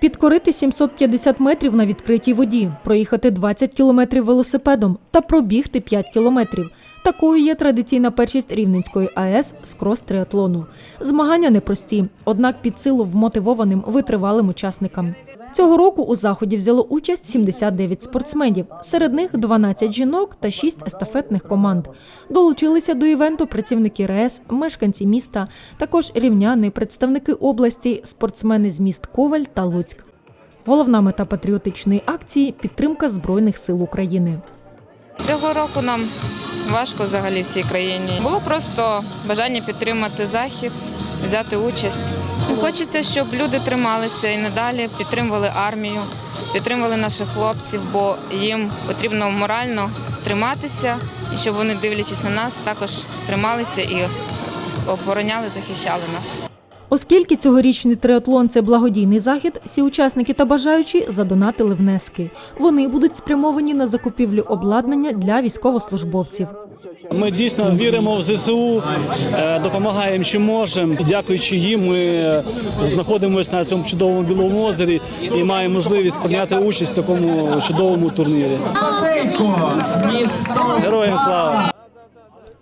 Підкорити 750 метрів на відкритій воді, проїхати 20 кілометрів велосипедом та пробігти 5 кілометрів. Такою є традиційна першість Рівненської АЕС з крос-триатлону. Змагання непрості, однак під силу вмотивованим витривалим учасникам. Цього року у заході взяло участь 79 спортсменів. Серед них 12 жінок та 6 естафетних команд. Долучилися до івенту працівники РЕС, мешканці міста, також рівняни, представники області, спортсмени з міст Коваль та Луцьк. Головна мета патріотичної акції підтримка Збройних сил України. Цього року нам важко взагалі всій країні. Було просто бажання підтримати захід, взяти участь. Хочеться, щоб люди трималися і надалі підтримували армію, підтримували наших хлопців, бо їм потрібно морально триматися, і щоб вони, дивлячись на нас, також трималися і обороняли, захищали нас. Оскільки цьогорічний триатлон це благодійний захід, всі учасники та бажаючі задонатили внески. Вони будуть спрямовані на закупівлю обладнання для військовослужбовців. Ми дійсно віримо в ЗСУ, е, допомагаємо чим можемо. Дякуючи їм, ми знаходимося на цьому чудовому білому озері і маємо можливість прийняти участь в такому чудовому турнірі. Героям слава!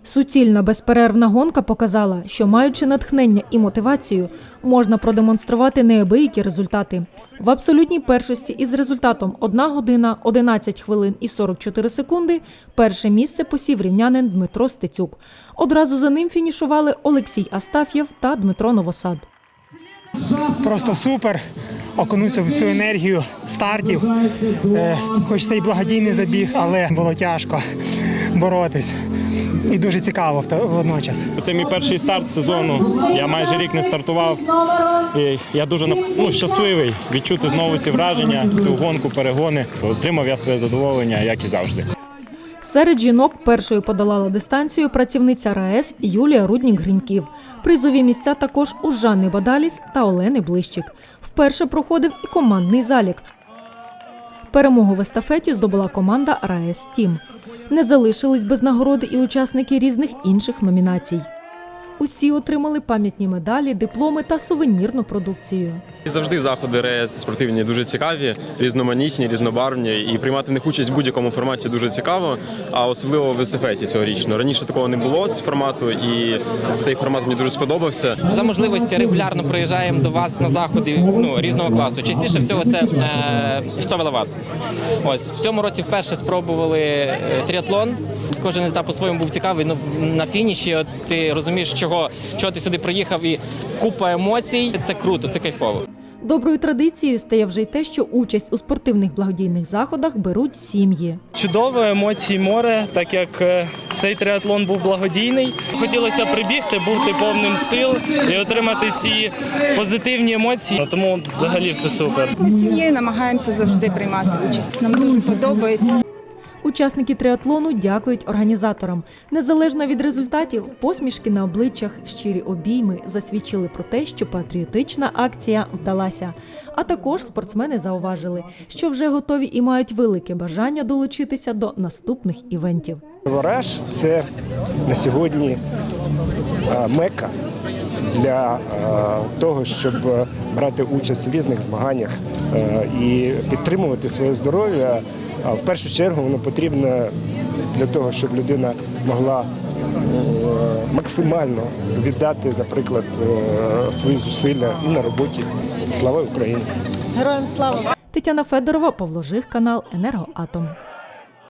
Суцільна безперервна гонка показала, що маючи натхнення і мотивацію, можна продемонструвати неабиякі результати. В абсолютній першості із результатом 1 година 11 хвилин і 44 секунди перше місце посів рівнянин Дмитро Стецюк. Одразу за ним фінішували Олексій Астаф'єв та Дмитро Новосад. просто супер. Окунутися в цю енергію стартів. Е, хоч це і благодійний забіг, але було тяжко боротись. І дуже цікаво водночас. Це мій перший старт сезону. Я майже рік не стартував. І я дуже ну, щасливий відчути знову ці враження, цю гонку, перегони. Отримав я своє задоволення, як і завжди. Серед жінок першою подолала дистанцію працівниця РаЕС Юлія Руднік-Гриньків. Призові місця також у Жанни Бадаліс та Олени Блищик. Вперше проходив і командний залік. Перемогу в естафеті здобула команда РаЕС Тім. Не залишились без нагороди і учасники різних інших номінацій. Усі отримали пам'ятні медалі, дипломи та сувенірну продукцію. Завжди заходи РЕС спортивні дуже цікаві, різноманітні, різнобарвні, і приймати в них участь в будь-якому форматі дуже цікаво, а особливо в естафеті цьогорічно. Раніше такого не було з формату, і цей формат мені дуже сподобався. За можливості регулярно приїжджаємо до вас на заходи ну, різного класу. Частіше всього це е, 100 веловат. Ось в цьому році вперше спробували е, тріатлон. Кожен етап по-своєму був цікавий. Ну на фініші от ти розумієш, чого, чого ти сюди приїхав, і купа емоцій. Це круто, це кайфово. Доброю традицією стає вже й те, що участь у спортивних благодійних заходах беруть сім'ї. Чудово, емоції, море, так як е, цей триатлон був благодійний. Хотілося прибігти, бути повним сил і отримати ці позитивні емоції. Тому взагалі все супер. Ми сім'єю намагаємося завжди приймати участь. Нам дуже подобається. Учасники триатлону дякують організаторам. Незалежно від результатів, посмішки на обличчях, щирі обійми засвідчили про те, що патріотична акція вдалася. А також спортсмени зауважили, що вже готові і мають велике бажання долучитися до наступних івентів. Вораж це на сьогодні е, мека для е, того, щоб брати участь в різних змаганнях е, і підтримувати своє здоров'я. А в першу чергу воно потрібно для того, щоб людина могла е, максимально віддати, наприклад, е, свої зусилля і на роботі. Слава Україні! Героям слава! Тетяна Федорова, Павло Жих, канал Енергоатом.